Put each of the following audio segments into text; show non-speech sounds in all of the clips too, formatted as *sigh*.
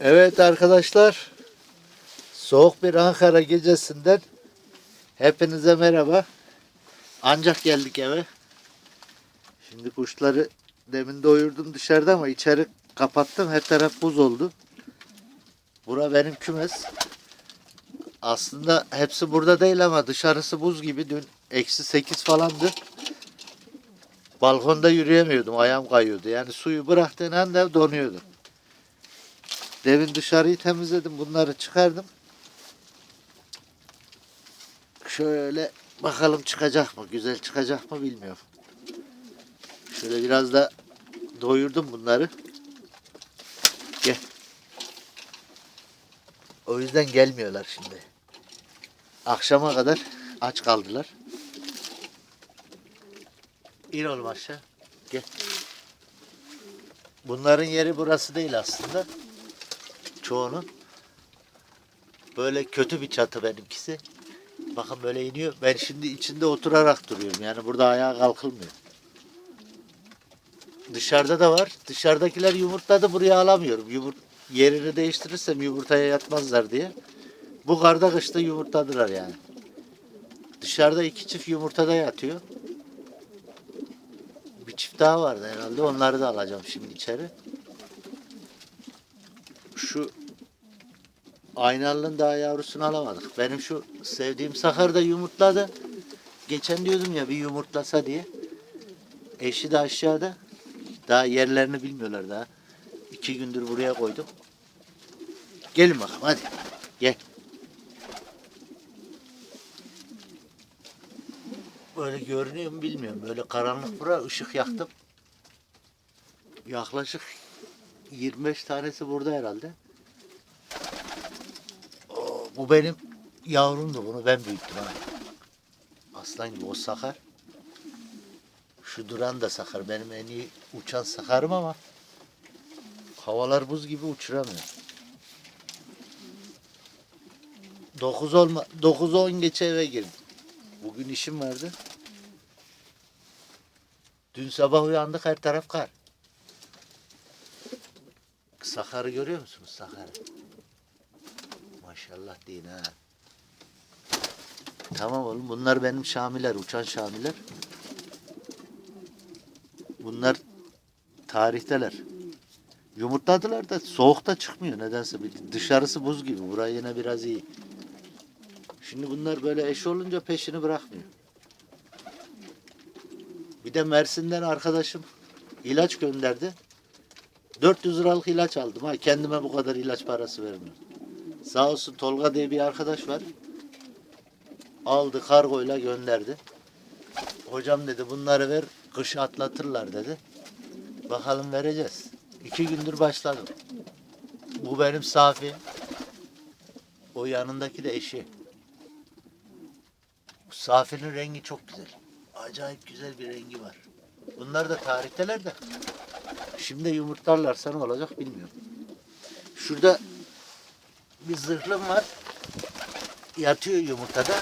Evet arkadaşlar. Soğuk bir Ankara gecesinden hepinize merhaba. Ancak geldik eve. Şimdi kuşları demin doyurdum dışarıda ama içeri kapattım. Her taraf buz oldu. Bura benim kümes. Aslında hepsi burada değil ama dışarısı buz gibi. Dün eksi 8 falandı. Balkonda yürüyemiyordum. Ayağım kayıyordu. Yani suyu bıraktığın anda donuyordum. Devin dışarıyı temizledim. Bunları çıkardım. Şöyle bakalım çıkacak mı? Güzel çıkacak mı bilmiyorum. Şöyle biraz da doyurdum bunları. Gel. O yüzden gelmiyorlar şimdi. Akşama kadar aç kaldılar. İn oğlum aşağı. Gel. Bunların yeri burası değil aslında çoğunun. Böyle kötü bir çatı benimkisi. Bakın böyle iniyor. Ben şimdi içinde oturarak duruyorum. Yani burada ayağa kalkılmıyor. Dışarıda da var. Dışarıdakiler yumurtladı buraya alamıyorum. Yumurt yerini değiştirirsem yumurtaya yatmazlar diye. Bu karda kışta yumurtladılar yani. Dışarıda iki çift yumurtada yatıyor. Bir çift daha vardı herhalde. Onları da alacağım şimdi içeri. Şu Aynalının daha yavrusunu alamadık. Benim şu sevdiğim sakar da yumurtladı. Geçen diyordum ya bir yumurtlasa diye. Eşi de aşağıda. Daha yerlerini bilmiyorlar daha. İki gündür buraya koydum. Gelin bakalım hadi. Gel. Böyle görünüyor mu bilmiyorum. Böyle karanlık bura ışık yaktım. Yaklaşık 25 tanesi burada herhalde. Bu benim yavrumdu. Bunu ben büyüttüm. Aslan gibi o sakar. Şu duran da sakar. Benim en iyi uçan sakarım ama havalar buz gibi uçuramıyor. 9 olma 9 10 geçe eve girdim. Bugün işim vardı. Dün sabah uyandık her taraf kar. Sakarı görüyor musunuz Sakarı? Maşallah deyin ha. Tamam oğlum bunlar benim Şamiler, uçan Şamiler. Bunlar tarihteler. Yumurtladılar da soğukta çıkmıyor nedense. Dışarısı buz gibi. Burası yine biraz iyi. Şimdi bunlar böyle eş olunca peşini bırakmıyor. Bir de Mersin'den arkadaşım ilaç gönderdi. 400 liralık ilaç aldım. Ha kendime bu kadar ilaç parası vermiyorum. Sağ olsun Tolga diye bir arkadaş var. Aldı kargoyla gönderdi. Hocam dedi bunları ver kışı atlatırlar dedi. Bakalım vereceğiz. İki gündür başladım. Bu benim Safi. O yanındaki de eşi. Safi'nin rengi çok güzel. Acayip güzel bir rengi var. Bunlar da tarihteler de. Şimdi yumurtlarlarsa ne olacak bilmiyorum. Şurada bir zırhlım var. Yatıyor yumurtada.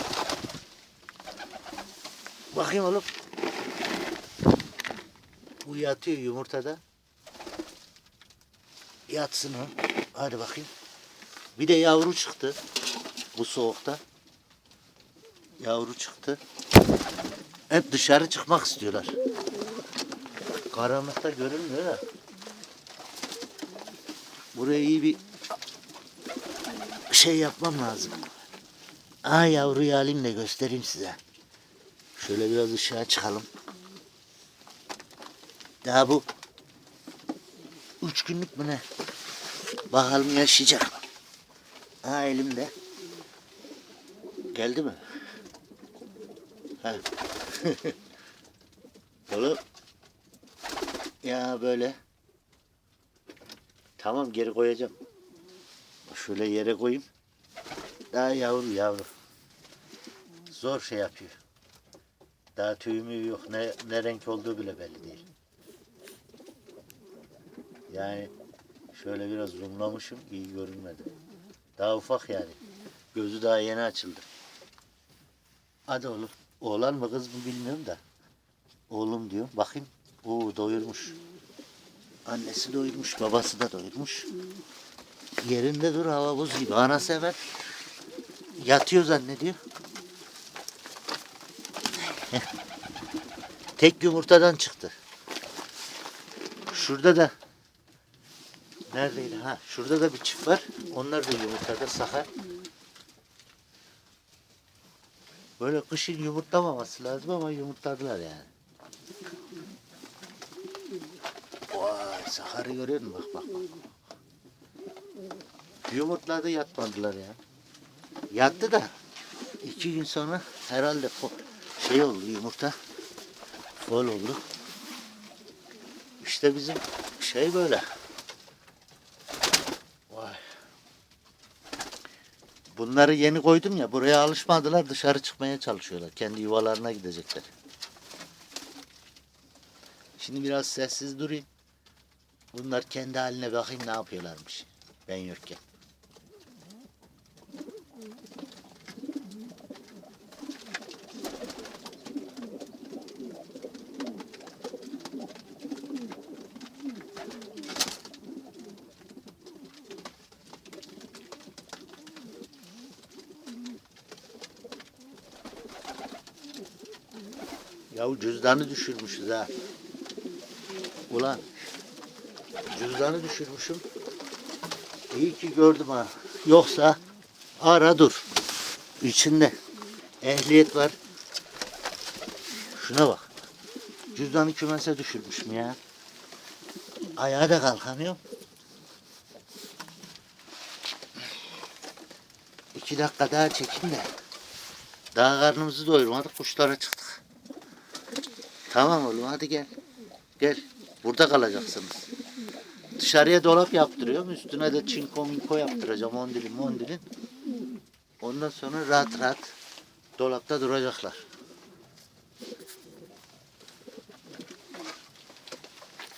Bakayım oğlum. Bu yatıyor yumurtada. Yatsın o. Hadi bakayım. Bir de yavru çıktı. Bu soğukta. Yavru çıktı. Hep dışarı çıkmak istiyorlar. Karanlıkta görünmüyor da. Buraya iyi bir şey yapmam lazım. Aa yavruyu alayım da göstereyim size. Şöyle biraz ışığa çıkalım. Daha bu üç günlük mü ne? Bakalım yaşayacak mı? Ha elimde. Geldi mi? Ha. *laughs* Oğlum. Ya böyle. Tamam geri koyacağım. Şöyle yere koyayım. Daha yavru yavru. Zor şey yapıyor. Daha tüyü müyü yok. Ne, ne renk olduğu bile belli değil. Yani şöyle biraz zoomlamışım. iyi görünmedi. Daha ufak yani. Gözü daha yeni açıldı. Hadi oğlum. Oğlan mı kız mı bilmiyorum da. Oğlum diyor. Bakayım. Oo doyurmuş. Annesi doyurmuş. Babası da doyurmuş. Yerinde dur hava buz gibi. Anası hemen yatıyor zannediyor. *laughs* Tek yumurtadan çıktı. Şurada da neredeydi? Ha, şurada da bir çift var. Onlar da yumurtada sakar. Böyle kışın yumurtlamaması lazım ama yumurtladılar yani. Vay sakarı görüyor musun? Bak bak bak. Yumurtladı yatmadılar ya. Yattı da iki gün sonra herhalde şey oldu yumurta fol oldu. İşte bizim şey böyle. Vay. Bunları yeni koydum ya buraya alışmadılar dışarı çıkmaya çalışıyorlar. Kendi yuvalarına gidecekler. Şimdi biraz sessiz durayım. Bunlar kendi haline bakayım ne yapıyorlarmış. Ben yokken. Yahu cüzdanı düşürmüşüz ha. Ulan cüzdanı düşürmüşüm. İyi ki gördüm ha. Yoksa ara dur. İçinde ehliyet var. Şuna bak. Cüzdanı kümese düşürmüşüm ya. Ayağa da kalkamıyorum. İki dakika daha çekin de. Daha karnımızı doyurmadık kuşlara çıktık. Tamam oğlum hadi gel. Gel. Burada kalacaksınız. Dışarıya dolap yaptırıyorum. Üstüne de çinko minko yaptıracağım. Ondilin mondilin. Ondan sonra rahat rahat dolapta duracaklar.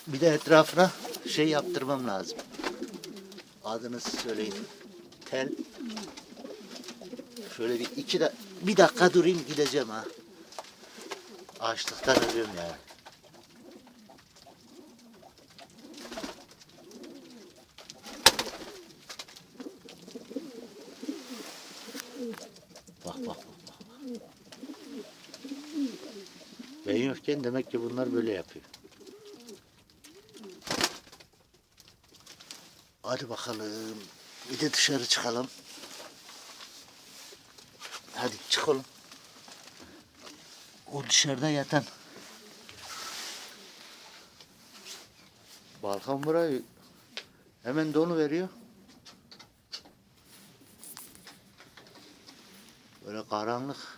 Bir de etrafına şey yaptırmam lazım. Adını söyleyin. Tel. Şöyle bir iki de bir dakika durayım gideceğim ha. Açlıktan ölüyorum yani. Ben yokken demek ki bunlar böyle yapıyor. Hadi bakalım. Bir de dışarı çıkalım. Hadi çıkalım. O dışarıda yatan. Balkan burayı hemen donu veriyor. Böyle karanlık.